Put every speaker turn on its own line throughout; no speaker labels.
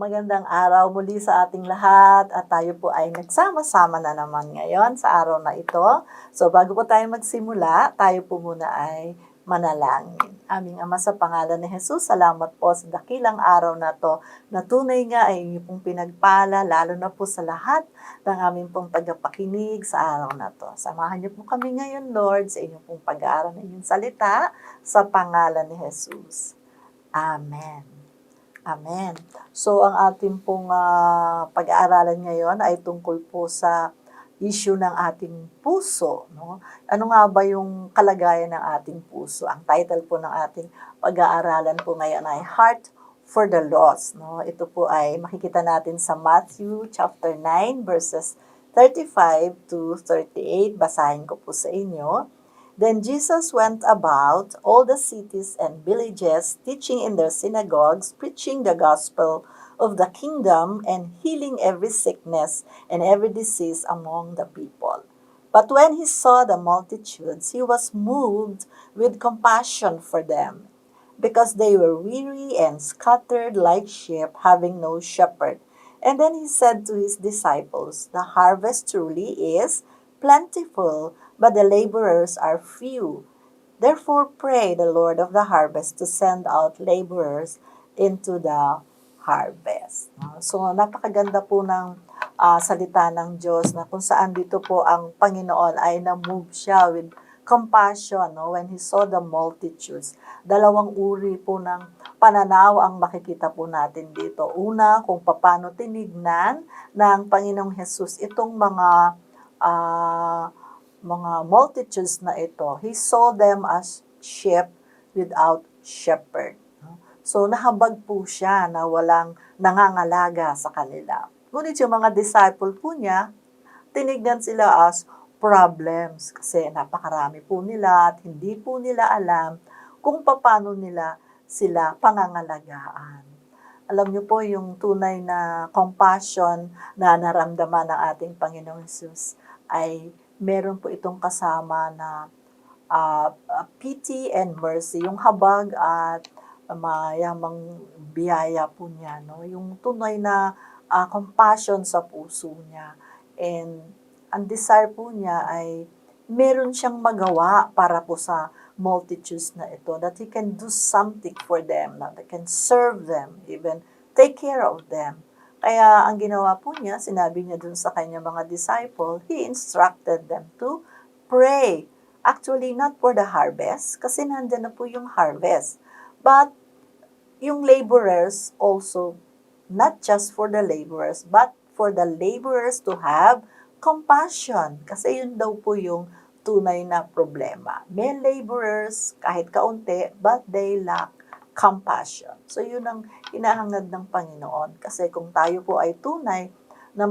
Magandang araw muli sa ating lahat at tayo po ay nagsama-sama na naman ngayon sa araw na ito. So bago po tayo magsimula, tayo po muna ay manalangin. Aming Ama sa pangalan ni Jesus, salamat po sa dakilang araw na to na tunay nga ay inyo pong pinagpala, lalo na po sa lahat ng aming pong tagapakinig sa araw na to. Samahan niyo po kami ngayon, Lord, sa inyong pong pag-aaral ng inyong salita sa pangalan ni Jesus. Amen. Amen. So, ang ating pong ah, pag-aaralan ngayon ay tungkol po sa issue ng ating puso. No? Ano nga ba yung kalagayan ng ating puso? Ang title po ng ating pag-aaralan po ngayon ay Heart for the Lost. No? Ito po ay makikita natin sa Matthew chapter 9 verses 35 to 38. Basahin ko po sa inyo. Then Jesus went about all the cities and villages, teaching in their synagogues, preaching the gospel of the kingdom, and healing every sickness and every disease among the people. But when he saw the multitudes, he was moved with compassion for them, because they were weary and scattered like sheep, having no shepherd. And then he said to his disciples, The harvest truly is plentiful, but the laborers are few. Therefore, pray the Lord of the harvest to send out laborers into the harvest. Ah, So, napakaganda po ng ah, salita ng Diyos na kung saan dito po ang Panginoon ay na-move siya with compassion no, when He saw the multitudes. Dalawang uri po ng pananaw ang makikita po natin dito. Una, kung paano tinignan ng Panginoong Jesus itong mga ah, mga multitudes na ito, he saw them as sheep without shepherd. So, nahabag po siya na walang nangangalaga sa kanila. Ngunit yung mga disciple po niya, tinignan sila as problems kasi napakarami po nila at hindi po nila alam kung paano nila sila pangangalagaan. Alam niyo po yung tunay na compassion na naramdaman ng ating Panginoong Jesus ay meron po itong kasama na ah, ah, pity and mercy, yung habag at mayamang biyaya po niya, no? yung tunay na ah, compassion sa puso niya. And ang desire po niya ay meron siyang magawa para po sa multitudes na ito, that He can do something for them, that He can serve them, even take care of them. Kaya ang ginawa po niya, sinabi niya dun sa kanya mga disciple, He instructed them to pray. Actually, not for the harvest, kasi nandyan na po yung harvest. But yung laborers also, not just for the laborers, but for the laborers to have compassion. Kasi yun daw po yung tunay na problema. May laborers, kahit kaunti, but they lack compassion. So yun ang hinahangad ng Panginoon. Kasi kung tayo po ay tunay na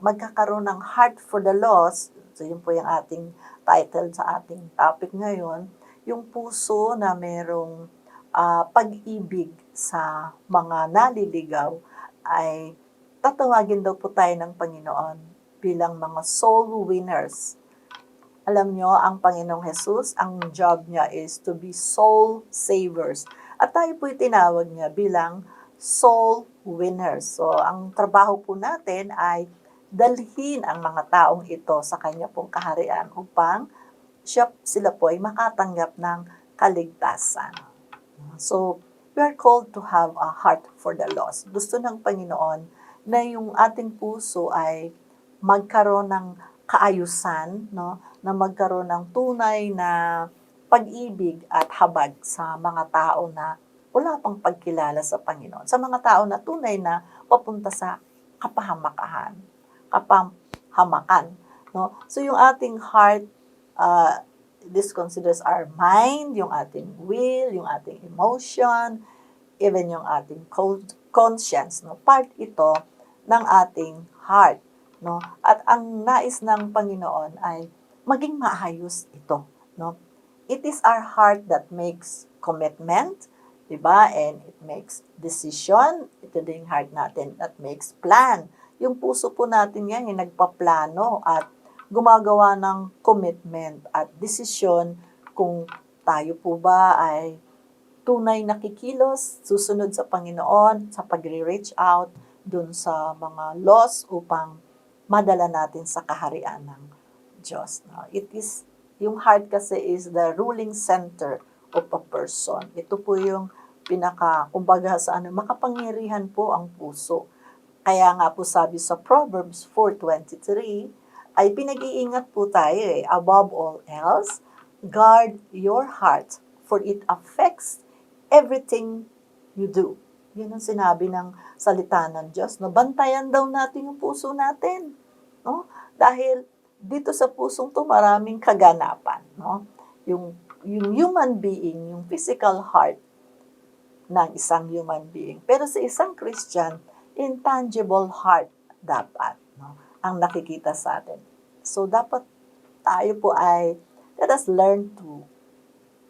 magkakaroon ng heart for the lost, so yun po yung ating title sa ating topic ngayon, yung puso na merong ah, pag-ibig sa mga naliligaw ay tatawagin daw po tayo ng Panginoon bilang mga soul winners. Alam nyo, ang Panginoong Jesus, ang job niya is to be soul savers. At tayo po tinawag niya bilang soul winners. So, ang trabaho po natin ay dalhin ang mga taong ito sa kanya pong kaharian upang siya, sila po ay makatanggap ng kaligtasan. So, we are called to have a heart for the lost. Gusto ng Panginoon na yung ating puso ay magkaroon ng kaayusan, no? na magkaroon ng tunay na pag-ibig at habag sa mga tao na wala pang pagkilala sa Panginoon. Sa mga tao na tunay na papunta sa kapahamakan. Kapahamakan. No? So yung ating heart, uh, this considers our mind, yung ating will, yung ating emotion, even yung ating co- conscience. No? Part ito ng ating heart. No? At ang nais ng Panginoon ay maging maayos ito. No? It is our heart that makes commitment, di ba? And it makes decision. Ito din heart natin that makes plan. Yung puso po natin yan, yung nagpaplano at gumagawa ng commitment at desisyon kung tayo po ba ay tunay na kikilos, susunod sa Panginoon, sa pagre-reach out dun sa mga lost upang madala natin sa kaharian ng Diyos. No? It is, yung heart kasi is the ruling center of a person. Ito po yung pinaka, kumbaga sa ano, makapangyarihan po ang puso. Kaya nga po sabi sa Proverbs 4.23, ay pinag-iingat po tayo eh, above all else, guard your heart, for it affects everything you do. Yun ang sinabi ng salita ng Diyos. No? Bantayan daw natin yung puso natin. No? Dahil dito sa pusong to maraming kaganapan. No? Yung, yung human being, yung physical heart ng isang human being. Pero sa isang Christian, intangible heart dapat no? ang nakikita sa atin. So dapat tayo po ay let us learn to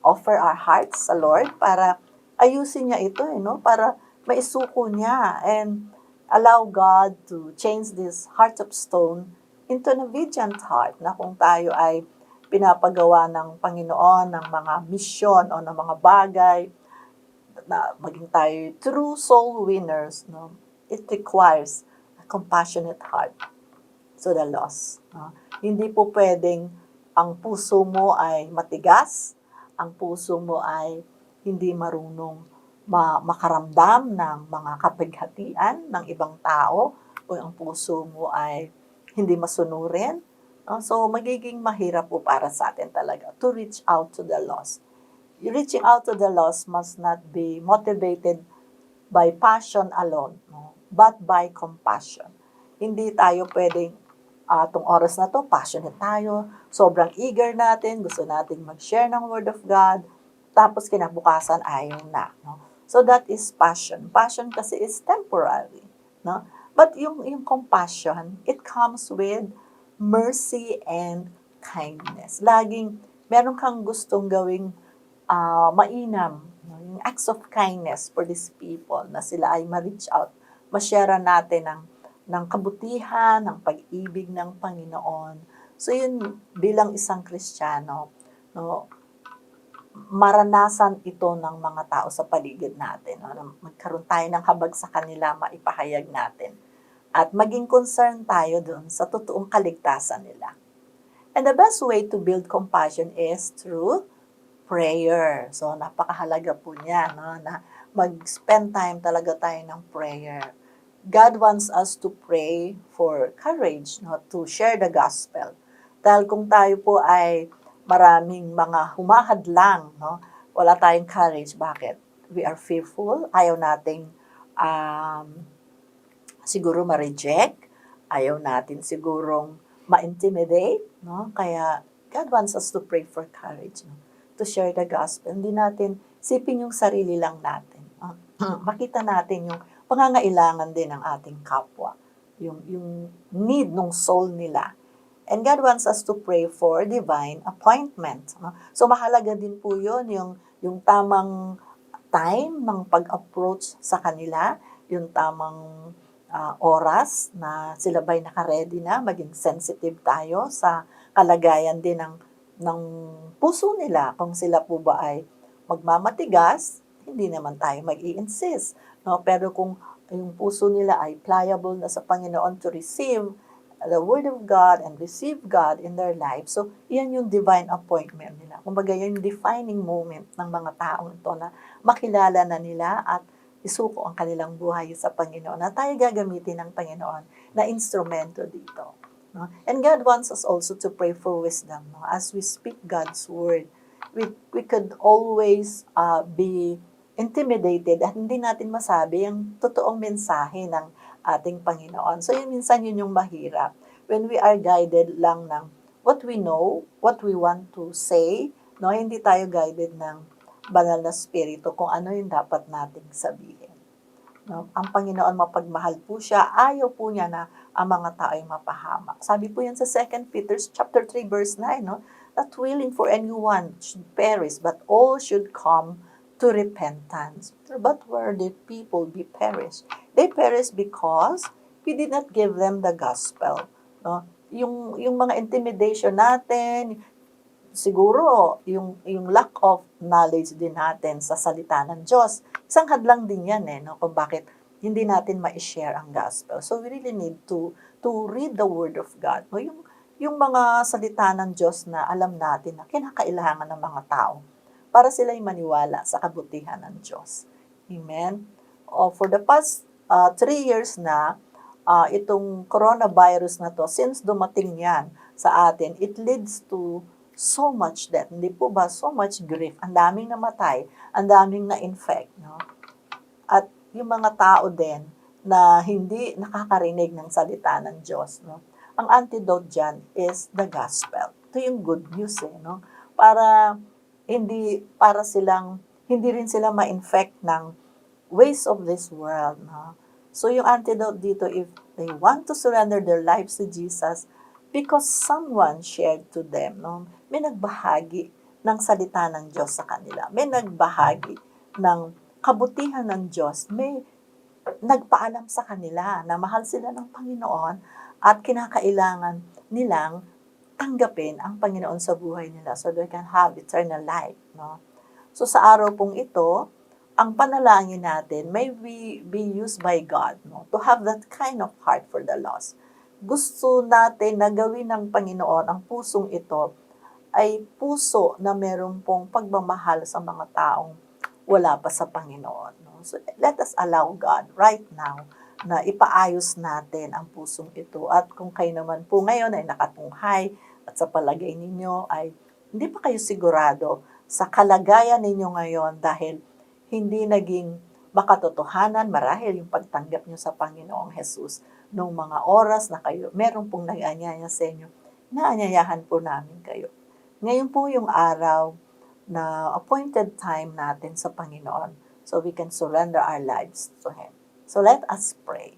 offer our hearts sa Lord para ayusin niya ito eh, no? para maisuko niya and allow God to change this heart of stone into an obedient heart na kung tayo ay pinapagawa ng Panginoon ng mga mission o ng mga bagay na maging tayo true soul winners no it requires a compassionate heart to the lost no? hindi po pwedeng ang puso mo ay matigas ang puso mo ay hindi marunong ma- makaramdam ng mga kapighatian ng ibang tao o ang puso mo ay hindi masunurin. no? So, magiging mahirap po para sa atin talaga to reach out to the lost. Reaching out to the lost must not be motivated by passion alone, no? but by compassion. Hindi tayo pwedeng uh, tong oras na to, passionate tayo, sobrang eager natin, gusto nating mag-share ng Word of God, tapos kinabukasan ayaw na. No? So that is passion. Passion kasi is temporary. No? But yung, yung compassion, it comes with mercy and kindness. Laging meron kang gustong gawing uh, mainam, yung acts of kindness for these people na sila ay ma-reach out, ma-share natin ng, ng kabutihan, ng pag-ibig ng Panginoon. So yun, bilang isang Kristiyano, no, maranasan ito ng mga tao sa paligid natin. No? Magkaroon tayo ng habag sa kanila, maipahayag natin. At maging concern tayo dun sa totoong kaligtasan nila. And the best way to build compassion is through prayer. So, napakahalaga po niya, no? na mag-spend time talaga tayo ng prayer. God wants us to pray for courage no? to share the gospel. Dahil kung tayo po ay maraming mga humahadlang, no? Wala tayong courage. Bakit? We are fearful. Ayaw nating um, siguro ma-reject. Ayaw natin sigurong ma-intimidate, no? Kaya God wants us to pray for courage, no? To share the gospel. Hindi natin sipin yung sarili lang natin. No? Makita natin yung pangangailangan din ng ating kapwa. Yung, yung need ng soul nila And God wants us to pray for divine appointment. So mahalaga din po yun, yung, yung tamang time ng pag-approach sa kanila, yung tamang uh, oras na sila ba'y nakaredy na, maging sensitive tayo sa kalagayan din ng, ng puso nila. Kung sila po ba ay magmamatigas, hindi naman tayo mag-i-insist. No? Pero kung yung puso nila ay pliable na sa Panginoon to receive the Word of God and receive God in their life. So, yan yung divine appointment nila. Kumbaga, yung defining moment ng mga taong ito na makilala na nila at isuko ang kanilang buhay sa Panginoon na tayo gagamitin ng Panginoon na instrumento dito. No? And God wants us also to pray for wisdom. No? As we speak God's Word, we, we could always uh, be intimidated at hindi natin masabi ang totoong mensahe ng ating Panginoon. So yun minsan yun yung mahirap. When we are guided lang ng what we know, what we want to say, no, hindi tayo guided ng banal na spirito kung ano yung dapat nating sabihin. No? Ang Panginoon mapagmahal po siya, ayaw po niya na ang mga tao ay mapahamak. Sabi po yan sa 2 Peter chapter 3 verse 9, no? Not willing for anyone should perish, but all should come to repentance. But where did people be perished? They perished because we did not give them the gospel. No? Yung, yung mga intimidation natin, siguro yung yung lack of knowledge din natin sa salita ng Diyos. Isang hadlang din 'yan eh no kung bakit hindi natin ma-share ang gospel. So we really need to to read the word of God. No yung yung mga salita ng Diyos na alam natin na kinakailangan ng mga tao para sila'y maniwala sa kabutihan ng Diyos. Amen. Oh, for the past uh, three years na, uh, itong coronavirus na to, since dumating yan sa atin, it leads to so much death. Hindi po ba? So much grief. Ang daming namatay, ang daming na-infect. No? At yung mga tao din na hindi nakakarinig ng salita ng Diyos. No? Ang antidote dyan is the gospel. Ito yung good news eh. No? Para hindi, para silang, hindi rin sila ma-infect ng ways of this world. No? So yung antidote dito, if they want to surrender their lives to Jesus, because someone shared to them, no? may nagbahagi ng salita ng Diyos sa kanila. May nagbahagi ng kabutihan ng Diyos. May nagpaalam sa kanila na mahal sila ng Panginoon at kinakailangan nilang tanggapin ang Panginoon sa buhay nila so they can have eternal life. No? So sa araw pong ito, ang panalangin natin may be, be used by God no? to have that kind of heart for the lost. Gusto natin na gawin ng Panginoon ang pusong ito ay puso na meron pong pagmamahal sa mga taong wala pa sa Panginoon. No? So let us allow God right now na ipaayos natin ang pusong ito. At kung kayo naman po ngayon ay nakatunghay at sa palagay ninyo ay hindi pa kayo sigurado sa kalagayan ninyo ngayon dahil hindi naging makatotohanan marahil yung pagtanggap nyo sa Panginoong Jesus nung mga oras na kayo, meron pong nag-anyaya sa inyo, naanyayahan po namin kayo. Ngayon po yung araw na appointed time natin sa Panginoon so we can surrender our lives to Him. So let us pray.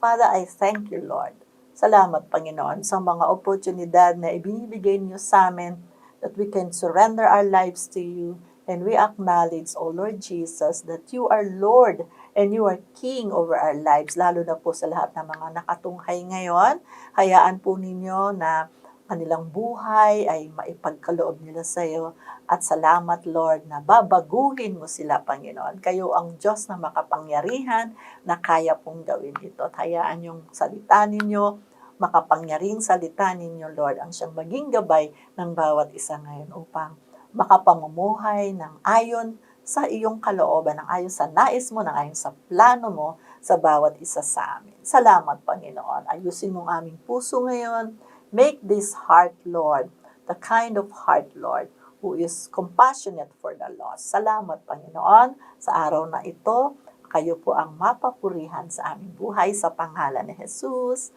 Father, I thank you, Lord. Salamat, Panginoon, sa mga oportunidad na ibinibigay niyo sa amin that we can surrender our lives to you and we acknowledge, O Lord Jesus, that you are Lord and you are King over our lives, lalo na po sa lahat ng mga nakatunghay ngayon. Hayaan po ninyo na kanilang buhay ay maipagkaloob nila sa iyo. At salamat, Lord, na babaguhin mo sila, Panginoon. Kayo ang Diyos na makapangyarihan na kaya pong gawin ito. At hayaan yung salita ninyo, makapangyariing salita ninyo, Lord, ang siyang maging gabay ng bawat isa ngayon upang makapamumuhay ng ayon sa iyong kalooban, ng ayon sa nais mo, ng ayon sa plano mo sa bawat isa sa amin. Salamat, Panginoon. Ayusin mo ang aming puso ngayon. Make this heart, Lord, the kind of heart, Lord, who is compassionate for the lost. Salamat, Panginoon, sa araw na ito. Kayo po ang mapapurihan sa aming buhay sa pangalan ni Jesus.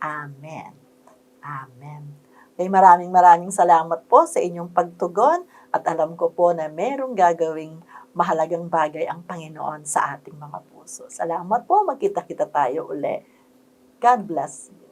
Amen. Amen. Kaya maraming maraming salamat po sa inyong pagtugon at alam ko po na merong gagawing mahalagang bagay ang Panginoon sa ating mga puso. Salamat po. Magkita-kita tayo uli. God bless you.